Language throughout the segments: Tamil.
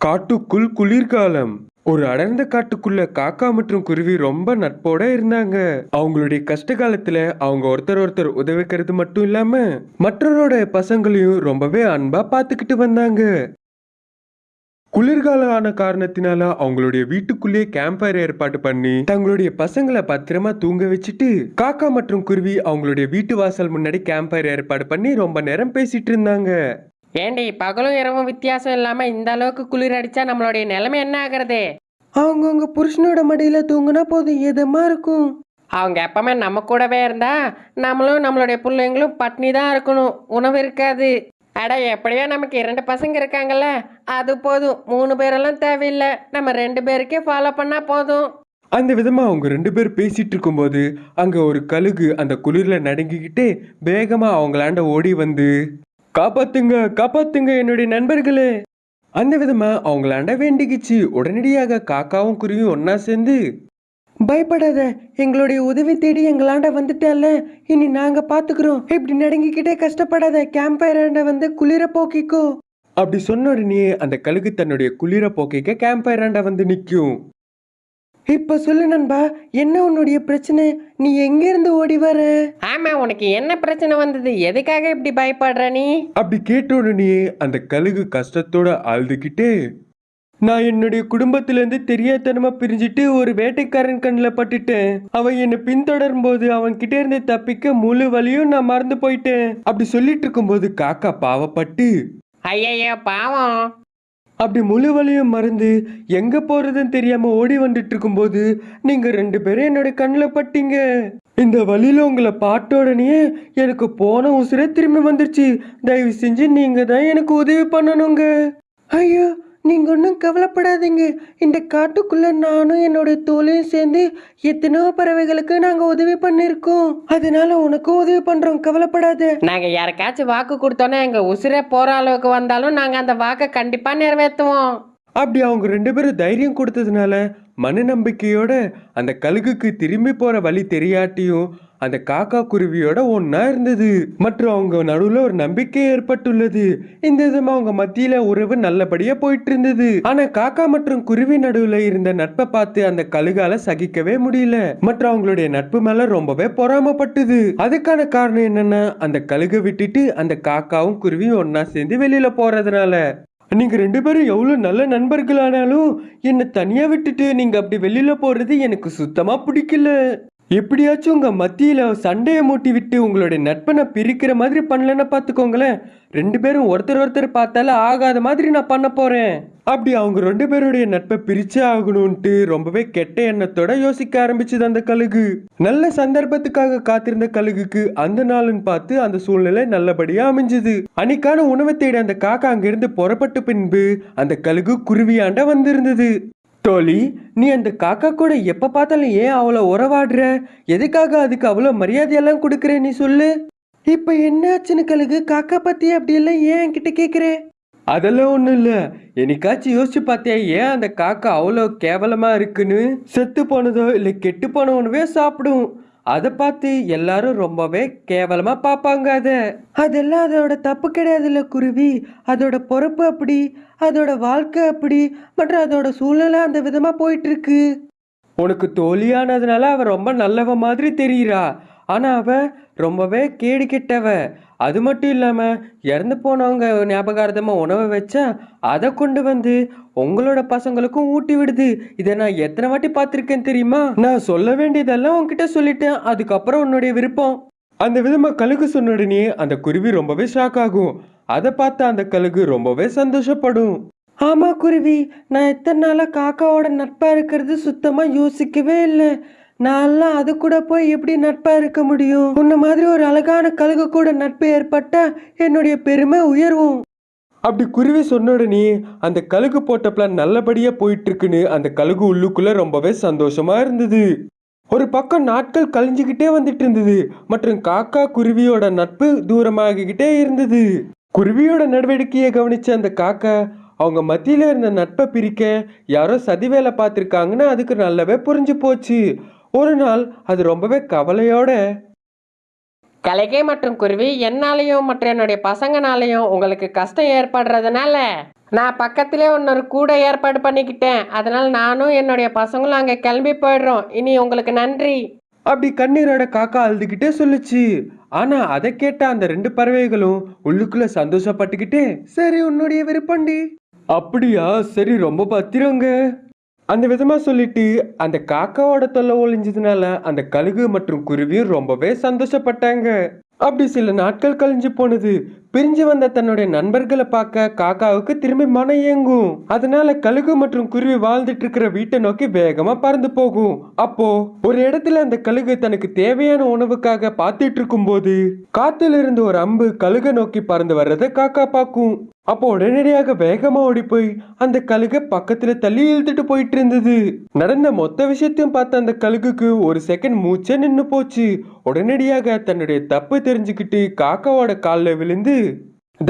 காட்டுக்குள் குளிர்காலம். ஒரு அடர்ந்த காட்டுக்குள்ள காக்கா மற்றும் குருவி ரொம்ப நட்போட இருந்தாங்க. அவங்களுடைய கஷ்ட காலத்துல அவங்க ஒருத்தர் ஒருத்தர் உதவிக்கிறது மட்டும் இல்லாம மற்றவரோட பசங்களையும் ரொம்பவே அன்பா பாத்துக்கிட்டு வந்தாங்க. குளிர்காலம் ஆன காரணத்தினால அவங்களுடைய வீட்டுக்குள்ளேயே கேம்ப் ஃபயர் ஏற்பாடு பண்ணி தங்களுடைய பசங்களை பத்திரமா தூங்க வச்சுட்டு காக்கா மற்றும் குருவி அவங்களுடைய வீட்டு வாசல் முன்னாடி கேம்ப் ஃபயர் ஏற்பாடு பண்ணி ரொம்ப நேரம் பேசிட்டு இருந்தாங்க. ஏண்டி பகலும் இரவும் வித்தியாசம் இல்லாம இந்த அளவுக்கு குளிர் அடிச்சா நம்மளுடைய நிலைமை என்ன ஆகுறது? அவங்கவுங்க புருஷனோட மடியில தூங்குனா போதும் எதமா இருக்கும். அவங்க எப்பவுமே நம்ம கூடவே இருந்தா நம்மளும் நம்மளுடைய பிள்ளைங்களும் பட்னி தான் இருக்கணும் உணவு இருக்காது. அட எப்படியோ நமக்கு இரண்டு பசங்க இருக்காங்கல்ல அது போதும். மூணு பேரெல்லாம் தேவையில்லை நம்ம ரெண்டு பேருக்கே ஃபாலோ பண்ணா போதும். அந்த விதமா அவங்க ரெண்டு பேர் பேசிட்டு இருக்கும்போது அங்க ஒரு கழுகு அந்த குளிர்ல நடுங்கிக்கிட்டே வேகமா அவங்களாண்ட ஓடி வந்து காப்பாத்துங்க காப்பாத்துங்க என்னுடைய நண்பர்களே. அந்த விதமா அவங்களாண்ட வேண்டிக்கிச்சு. உடனடியாக காக்காவும் குருவியும் ஒன்னா சேர்ந்து பயப்படாத எங்களுடைய உதவி தேடி எங்களாண்ட வந்துட்டால இனி நாங்க பாத்துக்கிறோம். இப்படி நடுங்கிக்கிட்டே கஷ்டப்படாத கேம்ப் ஃபயராண்ட வந்து குளிர போக்கிக்கோ. அப்படி சொன்ன உடனே அந்த கழுகு தன்னுடைய குளிர போக்கிக்க கேம்ப் ஃபயராண்ட வந்து நிற்கும் இப்ப சொல்லு நண்பா என்ன உன்னுடைய பிரச்சனை? நீ எங்க இருந்து ஓடி வர? ஆமா உனக்கு என்ன பிரச்சனை வந்தது? எதுக்காக இப்படி பயப்படுற நீ? அப்படி கேட்ட உடனே அந்த கழுகு கஷ்டத்தோட அழுதுகிட்டே நான் என்னுடைய குடும்பத்துல இருந்து தெரியாதனமா பிரிஞ்சுட்டு ஒரு வேட்டைக்காரன் கண்ணில் பட்டுட்டேன். அவன் என்னை பின்தொடரும் போது அவன் கிட்ட இருந்து தப்பிக்க முழு வழியும் நான் மறந்து போயிட்டேன். அப்படி சொல்லிட்டு இருக்கும்போது காக்கா பாவப்பட்டு ஐயையோ பாவம். அப்படி முழு வழியும் மறந்து எங்கே போகிறதுன்னு தெரியாமல் ஓடி வந்துட்டு இருக்கும்போது நீங்கள் ரெண்டு பேரும் என்னோட கண்ணில் பட்டீங்க. இந்த வழியில் உங்களை பாட்ட உடனே எனக்கு போன உசுரே திரும்பி வந்துருச்சு. தயவு செஞ்சு நீங்கள் தான் எனக்கு உதவி பண்ணணுங்க. ஐயோ நீங்க ஒன்றும் கவலைப்படாதீங்க. இந்த காட்டுக்குள்ள நானும் என்னோட தோலையும் சேர்ந்து எத்தனையோ பறவைகளுக்கு நாங்க உதவி பண்ணிருக்கோம் அதனால உனக்கும் உதவி பண்றோம். கவலைப்படாத. நாங்க யாருக்காச்சும் வாக்கு கொடுத்தோன்னே எங்க உசிரே போற அளவுக்கு வந்தாலும் நாங்க அந்த வாக்கை கண்டிப்பா நிறைவேற்றுவோம். அப்படி அவங்க ரெண்டு பேரும் தைரியம் கொடுத்ததுனால மன நம்பிக்கையோட அந்த கழுகுக்கு திரும்பி போற வழி தெரியாட்டியும் அந்த காக்கா குருவியோட ஒன்னா இருந்தது. மற்றும் அவங்க நடுவுல ஒரு நம்பிக்கை ஏற்பட்டுள்ளது. இந்த விதமா அவங்க மத்தியில உறவு நல்லபடியா போயிட்டு இருந்தது ஆனா காக்கா மற்றும் குருவி நடுவுல இருந்த நட்பை பார்த்து அந்த கழுகால சகிக்கவே முடியல. மற்றும் அவங்களுடைய நட்பு மேல ரொம்பவே பொறாமப்பட்டது. அதுக்கான காரணம் என்னன்னா அந்த கழுகை விட்டுட்டு அந்த காக்காவும் குருவியும் ஒன்னா சேர்ந்து வெளியில போறதுனால. நீங்க ரெண்டு பேரும் எவ்வளவு நல்ல நண்பர்களானாலும் என்னை தனியா விட்டுட்டு நீங்க அப்படி வெளியில போறது எனக்கு சுத்தமா பிடிக்கல. எப்படியாச்சும் உங்கள் மத்தியில் சண்டையை மூட்டி விட்டு உங்களுடைய நட்பை நான் பிரிக்கிற மாதிரி பண்ணலன்னா பார்த்துக்கோங்களேன் ரெண்டு பேரும் ஒருத்தர் ஒருத்தர் பார்த்தால ஆகாத மாதிரி நான் பண்ண போகிறேன் அப்படி அவங்க ரெண்டு பேருடைய நட்பை பிரிச்சே ஆகணும்ன்ட்டு ரொம்பவே கெட்ட எண்ணத்தோட யோசிக்க ஆரம்பிச்சது அந்த கழுகு. நல்ல சந்தர்ப்பத்துக்காக காத்திருந்த கழுகுக்கு அந்த நாளுன்னு பார்த்து அந்த சூழ்நிலை நல்லபடியா அமைஞ்சது. அன்னைக்கான உணவை தேடி அந்த காக்கா அங்கிருந்து புறப்பட்ட பின்பு அந்த கழுகு குருவியாண்ட வந்திருந்தது. டோலி நீ அந்த காக்கா கூட எப்போ பார்த்தாலும் ஏன் அவ்வளோ உறவாடுற? எதுக்காக அதுக்கு அவ்வளோ மரியாதையெல்லாம் கொடுக்குற நீ சொல்லு. இப்போ என்னாச்சுன்னு கழுகு காக்கா பற்றி அப்படியெல்லாம் ஏன் என்கிட்ட கேட்குறேன் அதெல்லாம் ஒன்றும் இல்லை. என்னைக்காச்சும் யோசிச்சு பார்த்தியா ஏன் அந்த காக்கா அவ்வளோ கேவலமாக இருக்குன்னு? செத்து போனதோ இல்லை கெட்டு போன சாப்பிடும். அதை பார்த்து எல்லாரும் ரொம்பவே கேவலமாக பார்ப்பாங்க அதை. அதெல்லாம் அதோட தப்பு கிடையாதுல்ல குருவி. அதோட பொறுப்பு அப்படி அதோட வாழ்க்கை அப்படி மற்றும் அதோட சூழ்நிலை அந்த விதமாக போயிட்டுருக்கு உனக்கு தோழியானதுனால அவன் ரொம்ப நல்லவ மாதிரி தெரியுறா. ஆனால் அவ ரொம்பவே கேடு கிட்டவ அது மட்டும் இல்லாமல் இறந்து போனவங்க ஞாபகார்த்தமாக உணவை வச்சா அதை கொண்டு வந்து உங்களோட பசங்களுக்கும் ஊட்டி விடுது. இதை நான் எத்தனை வாட்டி பார்த்துருக்கேன் தெரியுமா? நான் சொல்ல வேண்டியதெல்லாம் உன்கிட்ட சொல்லிட்டேன். அதுக்கப்புறம் உன்னுடைய விருப்பம். அந்த விதமாக கழுகு சொன்னோடனே அந்த குருவி ரொம்பவே ஷாக் ஆகும். அதை பார்த்து அந்த கழுகு ரொம்பவே சந்தோஷப்படும். ஆமாம் குருவி நான் எத்தனை நாளாக காக்காவோட நட்பாக இருக்கிறது சுத்தமாக யோசிக்கவே இல்லை. நான்லாம் அது கூட போய் எப்படி நட்பா இருக்க முடியும்? உன்ன மாதிரி ஒரு அழகான கழுகு கூட நட்பு ஏற்பட்டா என்னுடைய பெருமை உயர்வும். அப்படி குருவி சொன்ன உடனே அந்த கழுகு போட்ட பிளான் நல்லபடியா போயிட்டு இருக்குன்னு அந்த கழுகு உள்ளுக்குள்ள ரொம்பவே சந்தோஷமா இருந்தது. ஒரு பக்கம் நாட்கள் கழிஞ்சுக்கிட்டே வந்துட்டு இருந்தது. மற்றும் காக்கா குருவியோட நட்பு தூரமாகிக்கிட்டே இருந்தது. குருவியோட நடவடிக்கையை கவனிச்ச அந்த காக்கா அவங்க மத்தியில இருந்த நட்பை பிரிக்க யாரோ சதி வேலை பார்த்துருக்காங்கன்னு அதுக்கு நல்லாவே புரிஞ்சு போச்சு. ஒரு நாள் அது ரொம்பவே கவலையோட கலைகை மற்றும் குருவி என்னாலையும் மற்ற என்னுடைய பசங்கனாலையும் உங்களுக்கு கஷ்டம் ஏற்படுறதுனால நான் பக்கத்திலே இன்னொரு கூட ஏற்பாடு பண்ணிக்கிட்டேன். அதனால் நானும் என்னுடைய பசங்களும் அங்கே கிளம்பி போயிடுறோம். இனி உங்களுக்கு நன்றி. அப்படி கண்ணீரோட காக்கா அழுதுகிட்டே சொல்லுச்சு. ஆனா அதை கேட்ட அந்த ரெண்டு பறவைகளும் உள்ளுக்குள்ள சந்தோஷப்பட்டுக்கிட்டே சரி உன்னுடைய விருப்பண்டி. அப்படியா? சரி ரொம்ப பத்திரங்க. அந்த விதமாக சொல்லிட்டு அந்த காக்காவோட தொல்லை ஒழிஞ்சதுனால அந்த கழுகு மற்றும் குருவியும் ரொம்பவே சந்தோஷப்பட்டாங்க. அப்படி சில நாட்கள் கழிஞ்சு போனது. பிரிஞ்சு வந்த தன்னுடைய நண்பர்களை பார்க்க காக்காவுக்கு திரும்பி மனம் இயங்கும். அதனால கழுகு மற்றும் குருவி வாழ்ந்துட்டு இருக்கிற வீட்டை நோக்கி வேகமா பறந்து போகும். அப்போ ஒரு இடத்துல அந்த கழுகு தனக்கு தேவையான உணவுக்காக பார்த்துட்டு இருக்கும்போது காத்துல இருந்து ஒரு அம்பு கழுகை நோக்கி பறந்து வர்றதை காக்கா பார்க்கும். அப்போ உடனடியாக வேகமா ஓடி போய் அந்த கழுகை பக்கத்துல தள்ளி இழுத்துட்டு போயிட்டு இருந்தது. நடந்த மொத்த விஷயத்தையும் பார்த்த அந்த கழுகுக்கு ஒரு செகண்ட் மூச்சே நின்னு போச்சு. உடனடியாக தன்னுடைய தப்பு தெரிஞ்சுக்கிட்டு காக்காவோட காலில் விழுந்து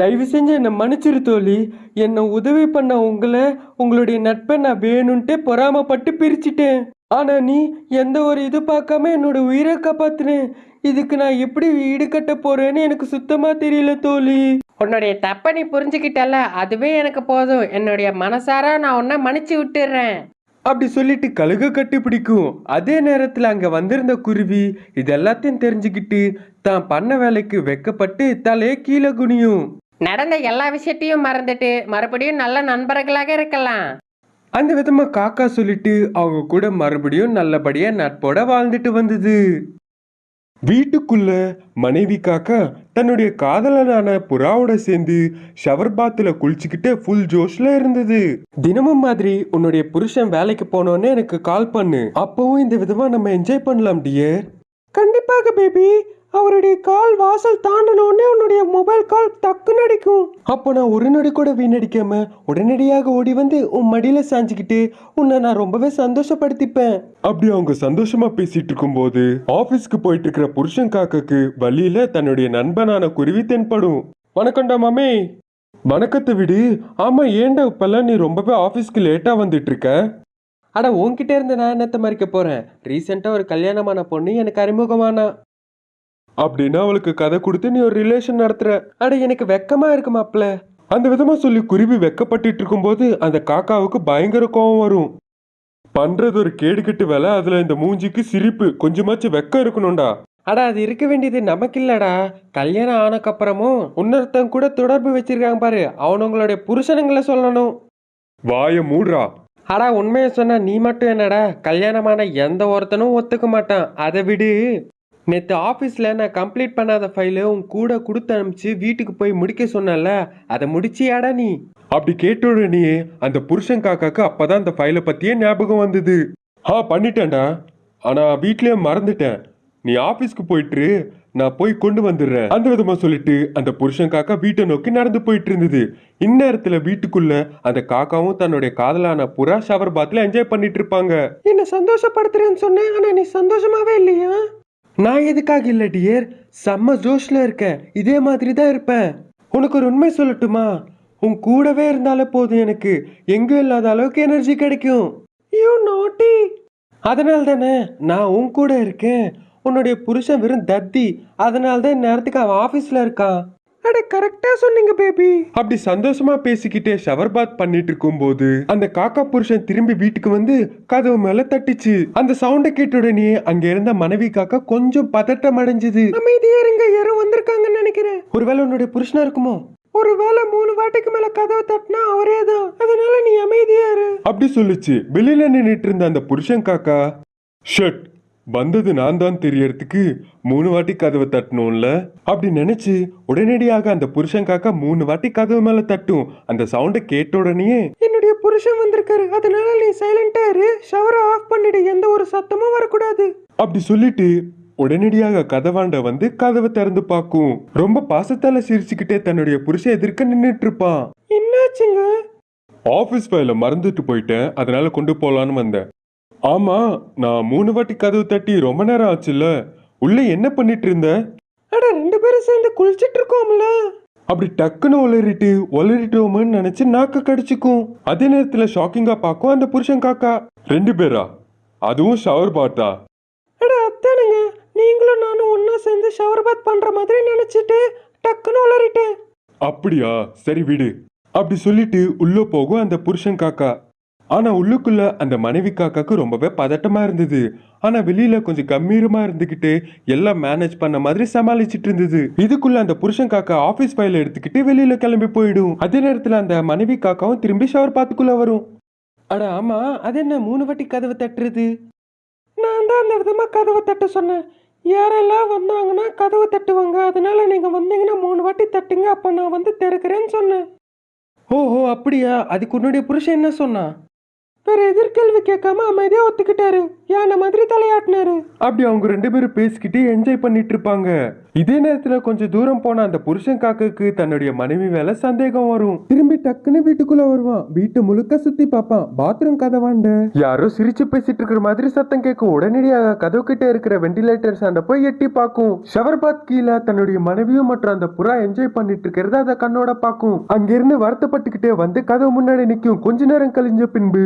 தயவு செஞ்சு என்னை மன்னிச்சிரு தோழி. என்னை உதவி பண்ண உங்களை உங்களுடைய நட்பை நான் வேணும்ன்ட்டு பொறாமப்பட்டு பிரிச்சிட்டேன். ஆனா நீ எந்த ஒரு இது பார்க்காம என்னோட உயிரை காப்பாத்தினேன் இதுக்கு நான் எப்படி ஈடு கட்ட போறேன்னு எனக்கு சுத்தமா தெரியல தோழி. உன்னுடைய தப்பை நீ புரிஞ்சுக்கிட்டல அதுவே எனக்கு போதும். என்னுடைய மனசார நான் உன்னை மன்னிச்சு விட்டுடுறேன் அப்படி சொல்லிட்டு கழுகு கட்டி பிடிக்கும். அதே நேரத்துல அங்க வந்திருந்த குருவி இது எல்லாத்தையும் தெரிஞ்சுக்கிட்டு தான் பண்ண வேலைக்கு வெக்கப்பட்டு தலையே கீழே குனியும். நடந்த எல்லா விஷயத்தையும் மறந்துட்டு மறுபடியும் நல்ல நண்பர்களாக இருக்கலாம். அந்த விதமாக காக்கா சொல்லிட்டு அவங்க கூட மறுபடியும் நல்லபடியாக நட்போட வாழ்ந்துட்டு வந்தது. வீட்டுக்குள்ள மனைவி காக்கா தன்னுடைய காதலனான புறாவோட சேர்ந்து ஷவர் பாத்துல குளிச்சுக்கிட்டு ஃபுல் ஜோஷ்ல இருந்தது. தினமும் மாதிரி உன்னுடைய புருஷன் வேலைக்கு போனோன்னு எனக்கு கால் பண்ணு. அப்பவும் இந்த விதமா நம்ம என்ஜாய் பண்ணலாம் டியர் கண்டிப்பாக பேபி அவருடைய கால் வாசல் தாண்டனோடனே உன்னுடைய மொபைல் கால் டக்குன்னு அடிக்கும். அப்போ நான் ஒரு நொடி கூட வீணடிக்காம உடனடியாக ஓடி வந்து உன் மடியில சாஞ்சுக்கிட்டு உன்னை நான் ரொம்பவே சந்தோஷப்படுத்திப்பேன். அப்படி அவங்க சந்தோஷமா பேசிட்டு இருக்கும்போது ஆபீஸ்க்கு போயிட்டு இருக்கிற புருஷன் காக்காக்கு வழியில தன்னுடைய நண்பனான குருவி தென்படும். வணக்கம்டா மாமே. வணக்கத்தை விடு. ஆமா ஏன்டா இப்பெல்லாம் நீ ரொம்பவே ஆபீஸ்க்கு லேட்டா வந்துட்டு இருக்க? அட உன்கிட்ட இருந்து நான் என்னத்த மறிக்க போறேன்? ரீசெண்டா ஒரு கல்யாணமான பொண்ணு எனக்கு அறிமுகமானா. அப்படின்னா அவளுக்கு கதை கொடுத்து நீ ஒரு ரிலேஷன் நடத்துற. அட எனக்கு வெக்கமா இருக்கு மாப்பிள்ள அந்த விதமா சொல்லி குருவி வெக்கப்பட்டுட்டு இருக்கும்போது அந்த காக்காவுக்கு பயங்கர கோவம் வரும். பண்றது ஒரு கேடுகட்டு வேலை அதுல இந்த மூஞ்சிக்கு சிரிப்பு கொஞ்சமாச்சும் வெக்கம் இருக்கணும்டா. அடா அது இருக்க வேண்டியது நமக்கு இல்லடா கல்யாணம் ஆனக்கப்புறமும் இன்னொருத்தன் கூட தொடர்பு வச்சிருக்காங்க பாரு. அவனுங்களுடைய புருஷனுங்களை சொல்லணும். வாய மூடுறா. அடா உண்மையை சொன்னா நீ மட்டும் என்னடா? கல்யாணமான எந்த ஒருத்தனும் ஒத்துக்க மாட்டான். அதை விடு. நேற்று ஆஃபீஸில் நான் கம்ப்ளீட் பண்ணாத ஃபைலு உன் கூட கொடுத்து அனுப்பிச்சு வீட்டுக்கு போய் முடிக்க சொன்னல அதை முடிச்சியாடா நீ? அப்படி கேட்ட உடனே அந்த புருஷன் காக்காக்கு அப்பதான் அந்த ஃபைலை பத்தியே ஞாபகம் வந்தது. ஆ பண்ணிட்டேன்டா. ஆனா வீட்லயே மறந்துட்டேன். நீ ஆபீஸ்க்கு போயிட்டு நான் போய் கொண்டு வந்துடுறேன். அந்த விதமா சொல்லிட்டு அந்த புருஷன் காக்கா வீட்டை நோக்கி நடந்து போயிட்டு இருந்தது. இந்நேரத்துல வீட்டுக்குள்ள அந்த காக்காவும் தன்னுடைய காதலான புறா ஷவர் பாத்ல என்ஜாய் பண்ணிட்டு இருப்பாங்க. என்ன சந்தோஷப்படுத்துறேன்னு சொன்னேன் ஆனா நீ சந்தோஷமாவே இல்லையா? நான் எதுக்காக இல்லை டியர் செம்ம ஜோஷில் இருக்கேன் இதே மாதிரி தான் இருப்பேன். உனக்கு ஒரு உண்மை சொல்லட்டுமா? உன் கூடவே இருந்தாலே போதும் எனக்கு. எங்கும் இல்லாத அளவுக்கு எனர்ஜி கிடைக்கும். யூ நோட்டி அதனால தானே நான் உன் கூட இருக்கேன். உன்னுடைய புருஷன் வெறும் தத்தி. அதனால தான் நேரத்துக்கு அவன் ஆஃபீஸில் இருக்கான். அட கரெக்டா சொன்னீங்க பேபி அப்படி சந்தோஷமா பேசிக்கிட்டே ஷவர் பாத் பண்ணிட்டு இருக்கும்போது அந்த காக்கா புருஷன் திரும்பி வீட்டுக்கு வந்து கதவு மேல தட்டிச்சு. அந்த சவுண்ட கேட்ட உடனே அங்க இருந்த மனைவி காக்கா கொஞ்சம் பதட்டம் அடைஞ்சது. அமைதியா இருங்க யாரோ வந்திருக்காங்கன்னு நினைக்கிறேன். ஒருவேளை உன்னுடைய புருஷனா இருக்குமோ? ஒருவேளை மூணு வாட்டிக்கு மேல கதவை தட்டினா அவரே தான் அதனால நீ அமைதியா இரு. அப்படி சொல்லுச்சு. வெளியில நின்னுட்டு இருந்த அந்த புருஷன் காக்கா ஷட் வந்தது நான் தான் தெரியறதுக்கு மூணு வாட்டி கதவை தட்டணும்ல? அப்படி நினைச்சு உடனடியாக அந்த புருஷன் காக்கா மூணு வாட்டி கதவு மேல தட்டும். அந்த சவுண்ட கேட்ட உடனே என்னுடைய புருஷன் வந்திருக்காரு. அதனால நீ சைலண்டா இரு. ஷவரை ஆஃப் பண்ணிடு. எந்த ஒரு சத்தமும் வரக்கூடாது. அப்படி சொல்லிட்டு உடனடியாக கதவாண்ட வந்து கதவை திறந்து பார்க்கும். ரொம்ப பாசத்தால சிரிச்சுக்கிட்டே தன்னுடைய புருஷன் எதிர்க்க நின்றுட்டு இருப்பான். என்னாச்சுங்க? ஆபீஸ் ஃபைல மறந்துட்டு போயிட்டேன். அதனால கொண்டு போலான்னு வந்தேன். ஆமா நான் மூணு வாட்டி கதவு தட்டி ரொம்ப நேரம் ஆச்சுல்ல. உள்ள என்ன பண்ணிட்டு இருந்த அட ரெண்டு பேரும் சேர்ந்து குளிச்சிட்டு இருக்கோம்ல அப்படி டக்குன்னு உளறிட்டு உளறிட்டோம்னு நினைச்சு நாக்க கடிச்சுக்கும். அதே நேரத்துல ஷாக்கிங்கா பார்க்கும் அந்த புருஷன் காக்கா. ரெண்டு பேரா? அதுவும் ஷவர் பாட்டா அட அத்தானுங்க நீங்களும் நானும் ஒண்ணா சேர்ந்து ஷவர் பாத் பண்ற மாதிரி நினைச்சிட்டு டக்குன்னு உளறிட்டேன். அப்படியா? சரி விடு. அப்படி சொல்லிட்டு உள்ள போகும் அந்த புருஷன் காக்கா. ஆனால் உள்ளுக்குள்ள அந்த மனைவி காக்காக்கு ரொம்பவே பதட்டமாக இருந்தது. ஆனால் வெளியில் கொஞ்சம் கம்பீரமாக இருந்துக்கிட்டு எல்லாம் மேனேஜ் பண்ண மாதிரி சமாளிச்சுட்டு இருந்தது. இதுக்குள்ள அந்த புருஷன் காக்கா ஆஃபீஸ் ஃபைல எடுத்துக்கிட்டு வெளியில் கிளம்பி போயிடும். அதே நேரத்தில் அந்த மனைவி காக்காவும் திரும்பி ஷவர் பார்த்துக்குள்ளே வரும். அட ஆமா அது என்ன மூணு வாட்டி கதவை தட்டுறது? நான் தான் அந்த விதமாக கதவை தட்ட சொன்னேன். யாரெல்லாம் வந்தாங்கன்னா கதவை தட்டுவாங்க. அதனால நீங்கள் வந்தீங்கன்னா மூணு வாட்டி தட்டுங்க. அப்போ நான் வந்து திறக்கிறேன்னு சொன்னேன். ஓஹோ அப்படியா? அதுக்கு உன்னுடைய புருஷன் என்ன சொன்னான்? வேற எதிர்கேள்வி கேட்காம அமைதியா ஒத்துக்கிட்டாரு. யானை மாதிரி தலையாட்டினாரு. அப்படி அவங்க ரெண்டு பேரும் பேசிக்கிட்டு என்ஜாய் பண்ணிட்டு இருப்பாங்க. இதே நேரத்துல கொஞ்சம் தூரம் போன அந்த புருஷன் காக்காக்கு தன்னுடைய மனைவி மேல சந்தேகம் வரும். திரும்பி டக்குன்னு வீட்டுக்குள்ள வருவான். வீட்டு முழுக்க சுத்தி பார்ப்பான். பாத்ரூம் கதவாண்ட யாரோ சிரிச்சு பேசிட்டு இருக்கிற மாதிரி சத்தம் கேட்கும் உடனடியாக கதவு கிட்ட இருக்கிற வெண்டிலேட்டர் சாண்ட போய் எட்டி பார்க்கும். ஷவர் பாத் கீழே தன்னுடைய மனைவியும் மற்றும் அந்த புறா என்ஜாய் பண்ணிட்டு இருக்கிறத அதை கண்ணோட பார்க்கும். அங்கிருந்து வருத்தப்பட்டுக்கிட்டே வந்து கதவு முன்னாடி நிற்கும். கொஞ்ச நேரம் கழிஞ்ச பின்பு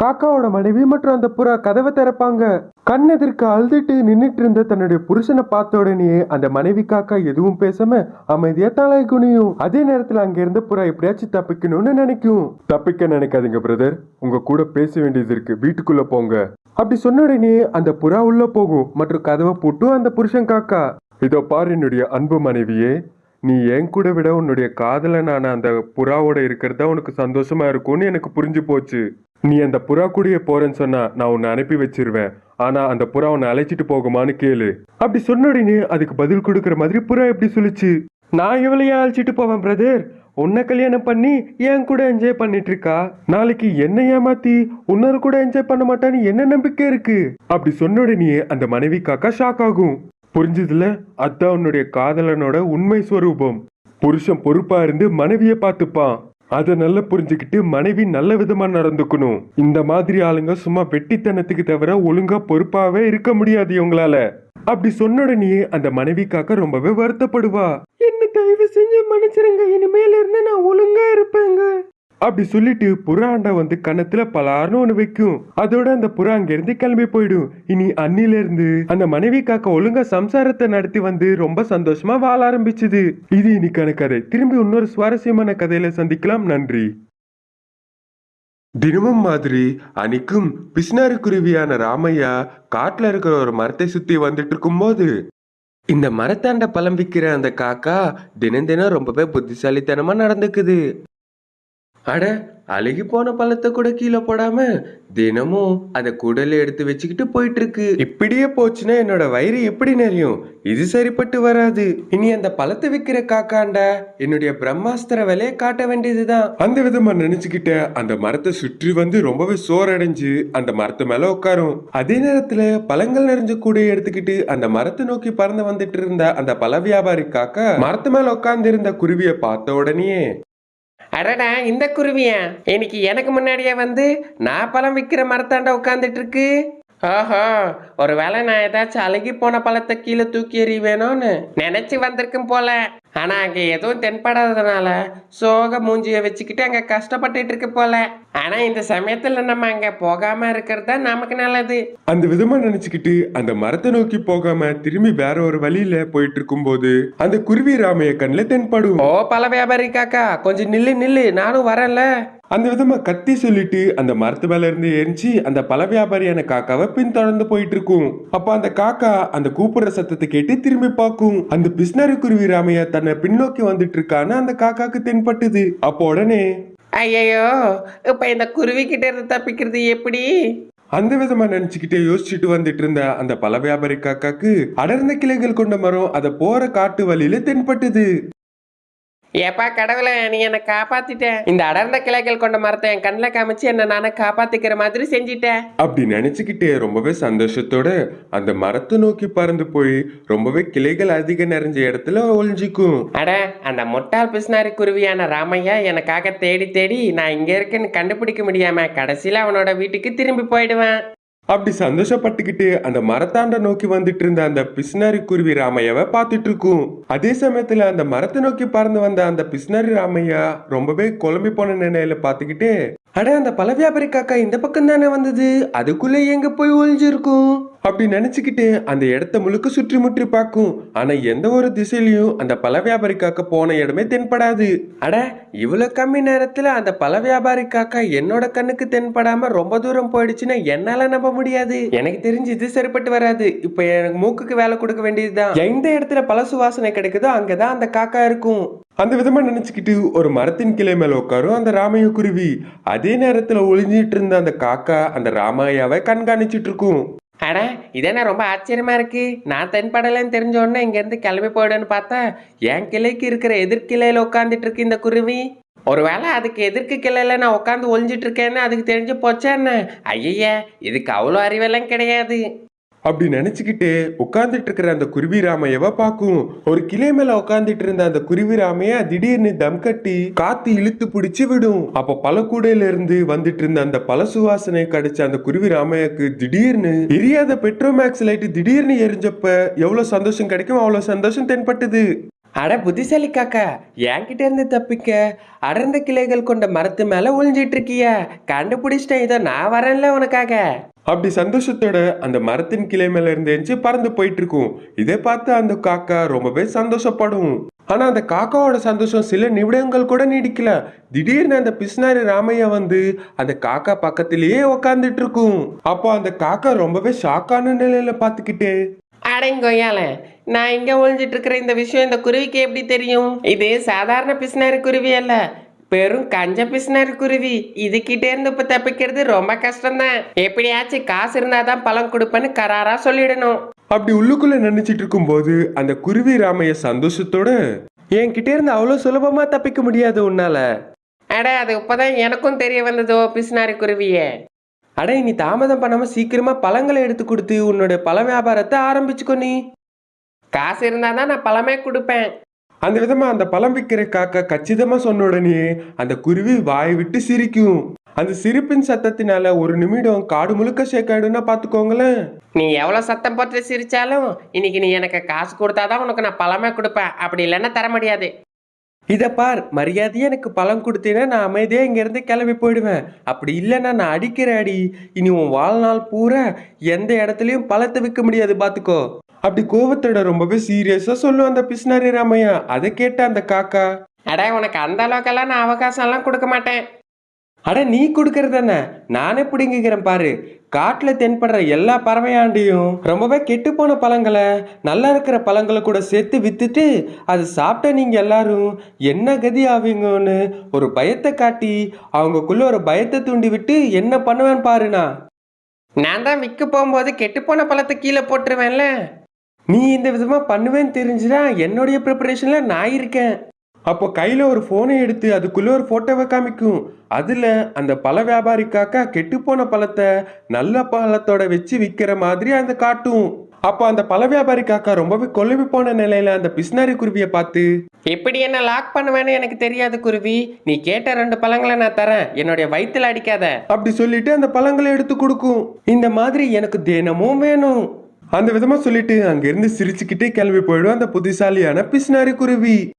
காக்காவோட மனைவி மற்றும் அந்த புறா கதவை திறப்பாங்க. கண் எதிர்க்க அழுதுட்டு நின்னுட்டு இருந்த தன்னுடைய புருஷனை பார்த்த உடனே அந்த மனைவி காக்கா எதுவும் பேசாம அமைதியா தலை குனியும். அதே நேரத்துல அங்க இருந்த புறா எப்படியாச்சும் தப்பிக்கணும்னு நினைக்கும். தப்பிக்க நினைக்காதீங்க பிரதர் உங்க கூட பேச வேண்டியது இருக்கு. வீட்டுக்குள்ள போங்க. அப்படி சொன்ன உடனே அந்த புறா உள்ள போகும். மற்றும் கதவை போட்டும் அந்த புருஷன் காக்கா. இதோ பாரு என்னுடைய அன்பு மனைவியே. நீ என் கூட விட உன்னுடைய காதலனான அந்த புறாவோட இருக்கிறது உனக்கு சந்தோஷமா இருக்கும்னு எனக்கு புரிஞ்சு போச்சு. நீ அந்த புறா கூடயே போறேன்னு சொன்னா நான் உன்னை அனுப்பி வச்சிருவேன். ஆனா அந்த புறா உன்னை அழைச்சிட்டு போகுமான்னு கேளு. அப்படி சொன்னோடனே அதுக்கு பதில் கொடுக்குற மாதிரி புறா எப்படி சொல்லுச்சு? நான் இவளையே அழைச்சிட்டு போவேன் பிரதர் உன்னை கல்யாணம் பண்ணி என் கூட என்ஜாய் பண்ணிட்டு இருக்கா நாளைக்கு என்ன ஏமாத்தி உன்னொரு கூட என்ஜாய் பண்ண மாட்டான்னு என்ன நம்பிக்கை இருக்கு? அப்படி சொன்ன உடனே அந்த மனைவி காக்கா ஷாக் ஆகும். புரிஞ்சதுல அதான் உன்னுடைய காதலனோட உண்மை ஸ்வரூபம். புருஷன் பொறுப்பா இருந்து மனைவியை பார்த்துப்பான். அதை நல்லா புரிஞ்சுக்கிட்டு மனைவி நல்ல விதமாக நடந்துக்கணும். இந்த மாதிரி ஆளுங்க சும்மா வெட்டித்தனத்துக்கு தவிர ஒழுங்கா பொறுப்பாவே இருக்க முடியாது இவங்களால. அப்படி சொன்ன உடனே அந்த மனைவிக்காக ரொம்பவே வருத்தப்படுவா. என்ன தயவு செஞ்சு மன்னிச்சிருங்க. இனிமேல இருந்து நான் ஒழுங்கா இருப்பேங்க. அப்படி சொல்லிட்டு புறாண்டா வந்து கன்னத்துல பலார்னு ஒண்ணு வைக்கும். அதோட அந்த புறா அங்கிருந்து கிளம்பி போயிடும். இனி அன்னில இருந்து அந்த மனைவி காக்க ஒழுங்கா சம்சாரத்தை நடத்தி வந்து ரொம்ப சந்தோஷமா வாழ ஆரம்பிச்சது. இது இன்னைக்கான கதை திரும்பி இன்னொரு சுவாரஸ்யமான கதையில சந்திக்கலாம். நன்றி. தினமும் மாதிரி அன்னைக்கும் பிஸ்னாரி குருவியான ராமையா காட்டுல இருக்கிற ஒரு மரத்தை சுத்தி வந்துட்டு இருக்கும்போது இந்த மரத்தாண்ட பழம் விற்கிற அந்த காக்கா தினம் தினம் ரொம்பவே புத்திசாலித்தனமா நடந்துக்குது. அட அழுகி போன பழத்தை கூட கீழே போடாம தினமும் அதை குடல எடுத்து வச்சுக்கிட்டு போயிட்டு இருக்கு இப்படியே போச்சுன்னா என்னோட வயிறு எப்படி நிறையும் இது சரிப்பட்டு வராது. இனி அந்த பழத்தை விற்கிற காக்காண்டா என்னுடைய பிரம்மாஸ்திர வேலையை காட்ட வேண்டியதுதான். அந்த விதமா நினைச்சுக்கிட்ட அந்த மரத்தை சுற்றி வந்து ரொம்பவே சோறடைஞ்சு அந்த மரத்து மேல உட்காரும். அதே நேரத்துல பழங்கள் நிறைஞ்ச கூடையை எடுத்துக்கிட்டு அந்த மரத்தை நோக்கி பறந்து வந்துட்டு இருந்த அந்த பழ வியாபாரி காக்கா மரத்து மேல உட்கார்ந்து இருந்த குருவியை பார்த்த உடனே அடடா இந்த குருவியா? இன்னைக்கு எனக்கு முன்னாடியே வந்து நான் பழம் விற்கிற மரத்தாண்ட உட்காந்துட்டு இருக்கு. ஓஹோ ஒருவேளை நான் ஏதாச்சும் அழுகி போன பழத்தை கீழே தூக்கி எறிவேணும்னு நினைச்சு வந்திருக்கும் போல. ஆனா அங்க எதுவும் தென்படாததுனால சோக மூஞ்சிய வச்சுக்கிட்டு அங்க கஷ்டப்பட்டுட்டு இருக்கு போல. ஆனா இந்த சமயத்துல நம்ம அங்க போகாம இருக்கிறது தான் நமக்கு நல்லது. அந்த விதமா நினைச்சுக்கிட்டு அந்த மரத்தை நோக்கி போகாம திரும்பி வேற ஒரு வழியில போயிட்டு இருக்கும்போது அந்த குருவி ராமைய கண்ணுல தென்படும். ஓ பழ வியாபாரி காக்கா கொஞ்சம் நில்லு நில்லு நானும் வரேன்ல. அந்த விதமா கத்தி சொல்லிட்டு அந்த மரத்து மேல இருந்து எரிஞ்சு அந்த பழ வியாபாரியான காக்காவை பின்தொடர்ந்து போயிட்டு இருக்கும் அப்ப அந்த காக்கா அந்த கூப்பிடுற சத்தத்தை கேட்டு திரும்பி பார்க்கும். அந்த பிஸ்னரி குருவி ராமையா தன்னை பின்னோக்கி வந்துட்டு இருக்கான்னு அந்த காக்காக்கு தென்பட்டுது. அப்போ உடனே ஐயையோ இப்ப இந்த குருவி கிட்ட இருந்து தப்பிக்கிறது எப்படி? அந்த விதமா நினைச்சுக்கிட்டே யோசிச்சுட்டு வந்துட்டு இருந்த அந்த பழ வியாபாரி காக்காக்கு அடர்ந்த கிளைகள் கொண்ட மரம் அதை போற காட்டு வழியில தென்பட்டது. ஏப்பா கடவுளே நீ என்னை காப்பாத்திட்ட. இந்த அடர்ந்த கிளைகள் கொண்ட மரத்தை என் கண்ணில் காமிச்சு என்னை நானே காப்பாத்திக்கிற மாதிரி செஞ்சிட்டேன் அப்படி நினைச்சுக்கிட்டே ரொம்பவே சந்தோஷத்தோட அந்த மரத்தை நோக்கி பறந்து போய் ரொம்பவே கிளைகள் அதிக நிறைஞ்ச இடத்துல ஒளிஞ்சிக்கும். அட அந்த முட்டாள் பிஸ்னாரி குருவியான ராமையா எனக்காக தேடி தேடி நான் இங்க இருக்கேன்னு கண்டுபிடிக்க முடியாம கடைசியில அவனோட வீட்டுக்கு திரும்பி போயிடுவேன். அப்படி சந்தோஷப்பட்டுக்கிட்டு அந்த மரத்தாண்ட நோக்கி வந்துட்டு இருந்த அந்த பிஸ்னாரி குருவி ராமையாவை பார்த்துட்டு இருக்கும் அதே சமயத்துல அந்த மரத்தை நோக்கி பறந்து வந்த அந்த பிஸ்னாரி ராமையா ரொம்பவே குழம்பி போன நிலையில பார்த்துக்கிட்டு அட அந்த பழ வியாபாரி காக்கா இந்த பக்கம் தானே வந்தது? அதுக்குள்ள எங்க போய் ஒளிஞ்சிருக்கும்? அப்படி நினச்சிக்கிட்டு அந்த இடத்த முழுக்க சுற்றி முற்றி பார்க்கும். ஆனால் எந்த ஒரு திசையிலையும் அந்த பழ வியாபாரி காக்கா போன இடமே தென்படாது. அட இவ்வளோ கம்மி நேரத்தில் அந்த பழ வியாபாரி காக்கா என்னோட கண்ணுக்கு தென்படாமல் ரொம்ப தூரம் போயிடுச்சுன்னா என்னால் நம்ப முடியாது. எனக்கு தெரிஞ்சு இது சரிப்பட்டு வராது. இப்போ எனக்கு மூக்குக்கு வேலை கொடுக்க வேண்டியதுதான். எந்த இடத்துல பழ சுவாசனை கிடைக்குதோ அங்கே தான் அந்த காக்கா இருக்கும். அந்த விதமா நினைச்சுக்கிட்டு ஒரு மரத்தின் கிளை மேல உட்காரும் அந்த ராமைய குருவி. அதே நேரத்துல ஒளிஞ்சிட்டு இருந்த அந்த காக்கா அந்த ராமாயாவை கண்காணிச்சிட்டு இருக்கும். அடா இதென்ன ரொம்ப ஆச்சரியமா இருக்கு. நான் தென்படலைன்னு தெரிஞ்ச உடனே இங்கேருந்து கிளம்பி போயிடுன்னு பார்த்தா என் கிளைக்கு இருக்கிற எதிர்கிளையில் உட்காந்துட்டு இருக்கு இந்த குருவி. ஒருவேளை அதுக்கு எதிர்க்கு கிளையில நான் உட்காந்து ஒழிஞ்சிட்டு இருக்கேன்னு அதுக்கு தெரிஞ்சு போச்சா என்ன இதுக்கு அவ்வளோ அறிவெல்லாம் கிடையாது. அப்படி நினைச்சுக்கிட்டு உட்கார்ந்துட்டு இருக்கிற அந்த குருவி ராமையவ பார்க்கும். ஒரு கிளை மேல உட்கார்ந்துட்டு இருந்த அந்த குருவி ராமைய திடீர்னு தம் கட்டி காத்து இழுத்து பிடிச்சு விடும். அப்ப பல கூடையில இருந்து வந்துட்டு இருந்த அந்த பல சுவாசனை கிடைச்ச அந்த குருவி ராமையாக்கு திடீர்னு எரியாத பெட்ரோமேக்ஸ் லைட்டு திடீர்னு எரிஞ்சப்ப எவ்வளவு சந்தோஷம் கிடைக்கும் அவ்வளவு சந்தோஷம் தென்பட்டது. அட புத்திசாலி காக்கா என்கிட்ட இருந்து தப்பிக்க அடர்ந்த கிளைகள் கொண்ட மரத்து மேல ஒளிஞ்சிட்டு இருக்கிய கண்டுபிடிச்சிட்டேன் இதோ நான் வரேன்ல உனக்காக. அப்படி சந்தோஷத்தோட அந்த மரத்தின் கிளை மேல இருந்து எரிஞ்சு பறந்து போயிட்டு இருக்கும் இதை பார்த்து அந்த காக்கா ரொம்பவே சந்தோஷப்படும். ஆனா அந்த காக்காவோட சந்தோஷம் சில நிமிடங்கள் கூட நீடிக்கல. திடீர்னு அந்த பிஸ்னாரி ராமையா வந்து அந்த காக்கா பக்கத்திலேயே உக்காந்துட்டு இருக்கும் அப்போ அந்த காக்கா ரொம்பவே ஷாக்கான நிலையில பார்த்துக்கிட்டு அடங்கொய்யால நான் இங்க ஒழிஞ்சிட்டு இருக்கிற இந்த விஷயம் இந்த குருவிக்கு எப்படி தெரியும்? இது சாதாரண பிஸ்னாரி குருவி அல்ல. பெரும் கஞ்ச பிசினாரி குருவி. இதுகிட்டே இருந்து இப்ப தப்பிக்கிறது ரொம்ப கஷ்டம்தான். எப்படியாச்சும் காசு இருந்தாதான் பழம் கொடுப்பேன்னு கராரா சொல்லிடணும். அப்படி உள்ளுக்குள்ள நினைச்சிட்டு இருக்கும்போது அந்த குருவி ராமைய சந்தோஷத்தோட என்கிட்ட இருந்து அவ்வளவு சுலபமா தப்பிக்க முடியாது உன்னால. அட அது இப்பதான் எனக்கும் தெரிய வந்ததோ பிசினாரி குருவியே. அட நீ தாமதம் பண்ணாம சீக்கிரமா பழங்களை எடுத்து கொடுத்து உன்னோட பழ வியாபாரத்தை ஆரம்பிச்சுக்கோ நீ. காசு இருந்தாதான் நான் பழமே கொடுப்பேன். அந்த விதமா அந்த பழம் விற்கிற காக்கா கச்சிதமா சொன்ன உடனே அந்த குருவி வாய் விட்டு சிரிக்கும். அந்த சிரிப்பின் சத்தத்தினால ஒரு நிமிடம் காடு முழுக்க ஷேக்காயிடும்னா பாத்துக்கோங்களேன். நீ எவ்வளவு சத்தம் போட்டு சிரிச்சாலும் இன்னைக்கு நீ எனக்கு காசு கொடுத்தாதான் உனக்கு நான் பழமே கொடுப்பேன். அப்படி இல்லைன்னா தர முடியாது. இத பார் மரியாதையா எனக்கு பழம் கொடுத்தீங்கன்னா நான் அமைதியா இங்க இருந்து கிளம்பி போயிடுவேன். அப்படி இல்லைன்னா நான் அடிக்கிற அடி. இனி உன் வாழ்நாள் பூரா எந்த இடத்துலயும் பழத்தை விற்க முடியாது பாத்துக்கோ. அப்படி கோவத்தோட ரொம்பவே சீரியஸா சொல்லும் அந்த பிஸ்னாரி ராமையா. அதை கேட்ட அந்த காக்கா அட உனக்கு அந்த அளவுக்கெல்லாம் நான் அவகாசம் எல்லாம் கொடுக்க மாட்டேன். அட நீ கொடுக்கறதானே நானே பிடிங்கிக்கிறேன் பாரு. காட்டுல தென்படுற எல்லா பறவையாண்டியும் ரொம்பவே கெட்டு போன பழங்களை நல்லா இருக்கிற பழங்களை கூட சேர்த்து வித்துட்டு அது சாப்பிட்ட நீங்க எல்லாரும் என்ன கதி ஆவீங்கன்னு ஒரு பயத்தை காட்டி அவங்கக்குள்ள ஒரு பயத்தை தூண்டி விட்டு என்ன பண்ணுவேன் பாருண்ணா. நான் தான் விற்க போகும்போது கெட்டுப்போன பழத்தை கீழே போட்டுருவேன்ல. நீ இந்த விதமாக பண்ணுவேன்னு தெரிஞ்சுனா என்னுடைய ப்ரிப்பரேஷனில் நான் இருக்கேன். அப்போ கையில் ஒரு ஃபோனை எடுத்து அதுக்குள்ளே ஒரு ஃபோட்டோவை காமிக்கும். அதில் அந்த பழ வியாபாரி காக்கா கெட்டுப்போன பழத்தை நல்ல பழத்தோட வச்சு விற்கிற மாதிரி அந்த காட்டும். அப்போ அந்த பழ வியாபாரி காக்கா ரொம்பவே கொழும்பி போன நிலையில அந்த பிஸ்னாரி குருவியை பார்த்து எப்படி என்ன லாக் பண்ணுவேன்னு எனக்கு தெரியாது குருவி. நீ கேட்ட ரெண்டு பழங்களை நான் தரேன். என்னுடைய வயிற்றுல அடிக்காத. அப்படி சொல்லிட்டு அந்த பழங்களை எடுத்து கொடுக்கும். இந்த மாதிரி எனக்கு தினமும் வேணும். அந்த விதமா சொல்லிட்டு அங்கிருந்து சிரிச்சுக்கிட்டே கிளம்பி போயிடும் அந்த புத்திசாலியான பிஸ்னாரி குருவி.